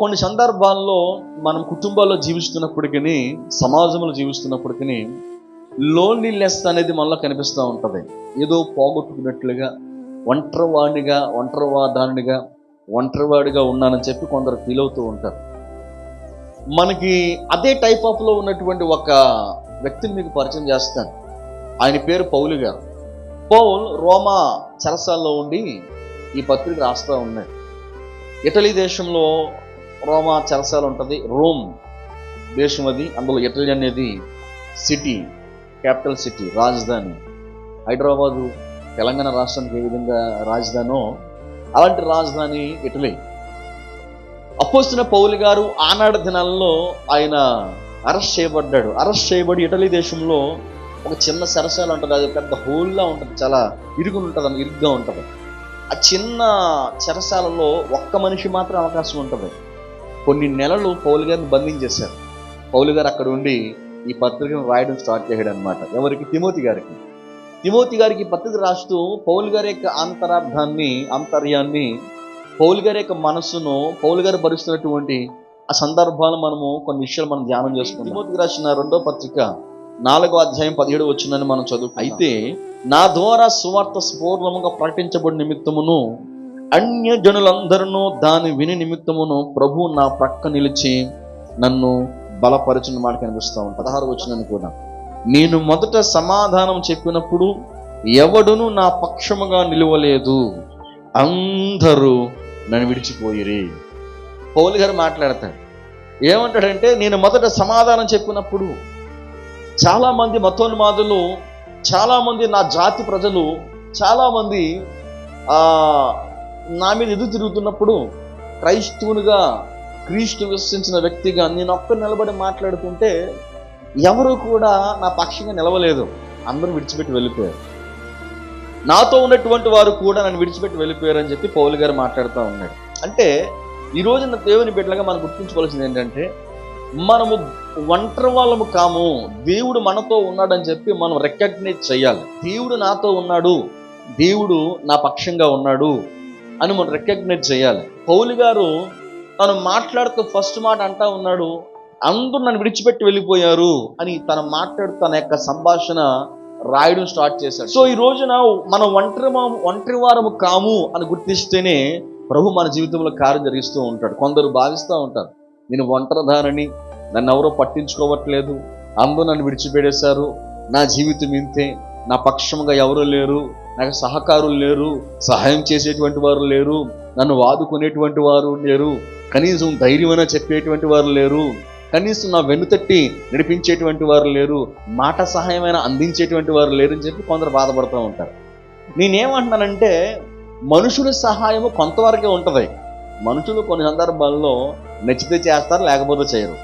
కొన్ని సందర్భాల్లో మనం కుటుంబాల్లో జీవిస్తున్నప్పటికీ సమాజంలో జీవిస్తున్నప్పటికీ లోన్లీనెస్ అనేది మనలో కనిపిస్తూ ఉంటుంది. ఏదో పోగొట్టుకున్నట్లుగా ఒంటరివాడినిగా ఒంటరివాదానిగా ఒంటరివాడిగా ఉన్నానని చెప్పి కొందరు ఫీల్ అవుతూ ఉంటారు. మనకి అదే టైప్ ఆఫ్లో ఉన్నటువంటి ఒక వ్యక్తిని మీకు పరిచయం చేస్తాను. ఆయన పేరు పౌలు గారు. పౌల్ రోమా చరసాల్లో ఉండి ఈ పత్రిక రాస్తూ ఉన్నాడు. ఇటలీ దేశంలో రోమా చెరసాల ఉంటుంది. రోమ్ దేశం అది. అందులో ఇటలీ అనేది సిటీ క్యాపిటల్ సిటీ రాజధాని. హైదరాబాదు తెలంగాణ రాష్ట్రానికి ఏ విధంగా రాజధానో అలాంటి రాజధాని ఇటలీ. అపోస్తున్న పౌలు గారు ఆనాడు దినాల్లో ఆయన అరెస్ట్ చేయబడ్డాడు. అరెస్ట్ చేయబడి ఇటలీ దేశంలో ఒక చిన్న సరసాలు ఉంటుంది. అది పెద్ద హోల్లా ఉంటుంది. చాలా ఇరుగు ఉంటుంది. అని ఇరుగ్గా ఉంటుంది. ఆ చిన్న చెరసాలలో ఒక్క మనిషి మాత్రం అవకాశం ఉంటుంది. కొన్ని నెలలు పౌలు గారిని బంధించేశారు. పౌలు గారు అక్కడ ఉండి ఈ పత్రికను రాయడం స్టార్ట్ చేయడం అనమాట ఎవరికి? తిమోతి గారికి. తిమోతి గారికి ఈ పత్రిక రాస్తూ పౌలు గారి యొక్క అంతరార్థాన్ని అంతర్యాన్ని పౌలు గారి యొక్క మనస్సును పౌలు గారు భరిస్తున్నటువంటి ఆ సందర్భాలు మనము కొన్ని విషయాలు మనం ధ్యానం చేసుకుంటాం తిమోతికి రాసిన రెండో పత్రిక నాలుగో అధ్యాయం పదిహేడు వచ్చిందని మనం చదువు అయితే నా ద్వారా సువార్త పూర్ణముగా ప్రకటించబడిన నిమిత్తమును అన్య జనులందరూ దాని విని నిమిత్తమును ప్రభు నా ప్రక్క నిలిచి నన్ను బలపరచిన మాట కనిపిస్తా ఉంది. పదహారు వచ్చినని కూడా. నేను మొదట సమాధానం చెప్పినప్పుడు ఎవడును నా పక్షముగా నిలవలేదు. అందరూ నన్ను విడిచిపోయిరి. పౌలు గారు మాట్లాడతాడు ఏమంటాడంటే నేను మొదట సమాధానం చెప్పినప్పుడు చాలామంది మతోన్మాదులు చాలామంది నా జాతి ప్రజలు చాలామంది నా మీద ఎదురు తిరుగుతున్నప్పుడు క్రైస్తవునిగా క్రీస్తు విశ్వసించిన వ్యక్తిగా నేను ఒక్క నిలబడి మాట్లాడుతుంటే ఎవరు కూడా నా పక్షంగా నిలవలేదు. అందరూ విడిచిపెట్టి వెళ్ళిపోయారు. నాతో ఉన్నటువంటి వారు కూడా నన్ను విడిచిపెట్టి వెళ్ళిపోయారు అని చెప్పి పౌలు గారు మాట్లాడుతూ ఉన్నాడు. అంటే ఈ రోజున దేవుని బిడ్డలుగా మనం గుర్తుంచుకోవాల్సింది ఏంటంటే మనము ఒంటరి వాళ్ళము కాము. దేవుడు మనతో ఉన్నాడని చెప్పి మనం రికగ్నైజ్ చేయాలి. దేవుడు నాతో ఉన్నాడు. దేవుడు నా పక్షంగా ఉన్నాడు. అని మనం రికగ్నైజ్ చేయాలి. పౌలు గారు తను మాట్లాడుతూ ఫస్ట్ మాట అంటా ఉన్నాడు అందరూ నన్ను విడిచిపెట్టి వెళ్ళిపోయారు అని తను మాట్లాడుతూ తన యొక్క సంభాషణ రాయడం స్టార్ట్ చేశాడు. సో ఈ రోజున మనం ఒంటరి ఒంటరి వారము కాము అని గుర్తిస్తేనే ప్రభు మన జీవితంలో కార్యం జరిగిస్తూ ఉంటాడు. కొందరు భావిస్తూ ఉంటారు నేను ఒంటరిదానని నన్ను ఎవరో పట్టించుకోవట్లేదు అందరూ నన్ను విడిచిపెడేశారు నా జీవితం ఇంతే నా పక్షంగా ఎవరు లేరు నాకు సహకారులు లేరు సహాయం చేసేటువంటి వారు లేరు నన్ను వాదుకునేటువంటి వారు లేరు కనీసం ధైర్యమైన చెప్పేటువంటి వారు లేరు కనీసం నా వెన్నుతట్టి నడిపించేటువంటి వారు లేరు మాట సహాయమైన అందించేటువంటి వారు లేరు అని చెప్పి కొందరు బాధపడుతూ ఉంటారు. నేనేమంటున్నానంటే మనుషుల సహాయము కొంతవరకే ఉంటుంది. మనుషులు కొన్ని సందర్భాల్లో నచ్చితే చేస్తారు లేకపోతే చేయరు.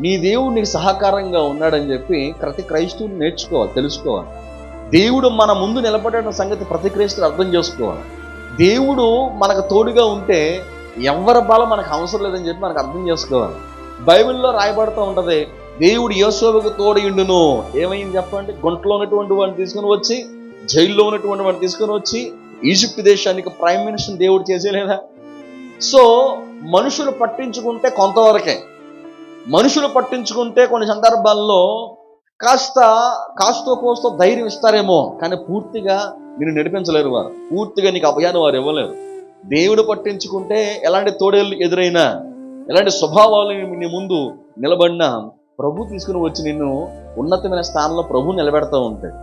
నీ దేవుడు నీకు సహకారంగా ఉన్నాడని చెప్పి ప్రతి క్రైస్తవుని నేర్చుకోవాలి తెలుసుకోవాలి. దేవుడు మన ముందు నిలబడిన సంగతి ప్రతి అర్థం చేసుకోవాలి. దేవుడు మనకు తోడుగా ఉంటే ఎవరి బలం మనకు అవసరం లేదని చెప్పి మనకు అర్థం చేసుకోవాలి. బైబిల్లో రాయబడుతూ ఉంటుంది దేవుడు యోశోబుకు తోడయుండును. ఏమైంది చెప్పండి? గుంటలో ఉన్నటువంటి వాడిని తీసుకుని వచ్చి జైల్లో ఉన్నటువంటి వాడిని తీసుకుని వచ్చి ఈజిప్ట్ దేశానికి ప్రైమ్ మినిస్టర్ దేవుడు చేసేలేదా? సో మనుషులు పట్టించుకుంటే కొంతవరకే. మనుషులు పట్టించుకుంటే కొన్ని సందర్భాల్లో కాస్త కాస్తో కోస్తో ధైర్యం ఇస్తారేమో కానీ పూర్తిగా నేను నడిపించలేరు వారు. పూర్తిగా నీకు అభయాన్ని వారు ఇవ్వలేరు. దేవుడు పట్టించుకుంటే ఎలాంటి తోడేళ్ళు ఎదురైనా ఎలాంటి స్వభావాలు నీ ముందు నిలబడినా ప్రభు తీసుకుని వచ్చి నిన్ను ఉన్నతమైన స్థానంలో ప్రభు నిలబెడతా ఉంటాడు.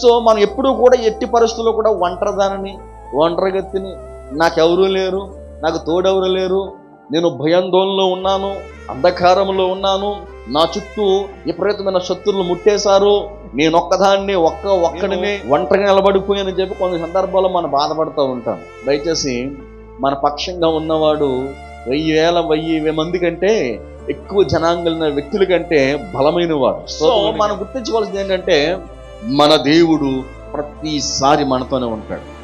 సో మనం ఎప్పుడూ కూడా ఎట్టి పరిస్థితుల్లో కూడా ఒంటరిదానని ఒంటరిగత్తిని నాకెవరూ లేరు నాకు తోడెవరు లేరు నేను భయాందోళనలో ఉన్నాను అంధకారంలో ఉన్నాను. నా చుట్టూ విపరీతమైన శత్రువులు ముట్టేశారు. నేను ఒక్కదాన్ని ఒక్క ఒక్కడిని ఒంటరిగా నిలబడిపోయానని చెప్పి కొన్ని సందర్భాల్లో మనం బాధపడుతూ ఉంటాం. దయచేసి మన పక్షంగా ఉన్నవాడు వెయ్యి వేల వెయ్యి మంది కంటే ఎక్కువ జనాంగలిన వ్యక్తుల కంటే బలమైన వాడు సో మనం గుర్తించవలసింది ఏంటంటే మన దేవుడు ప్రతిసారి మనతోనే ఉంటాడు.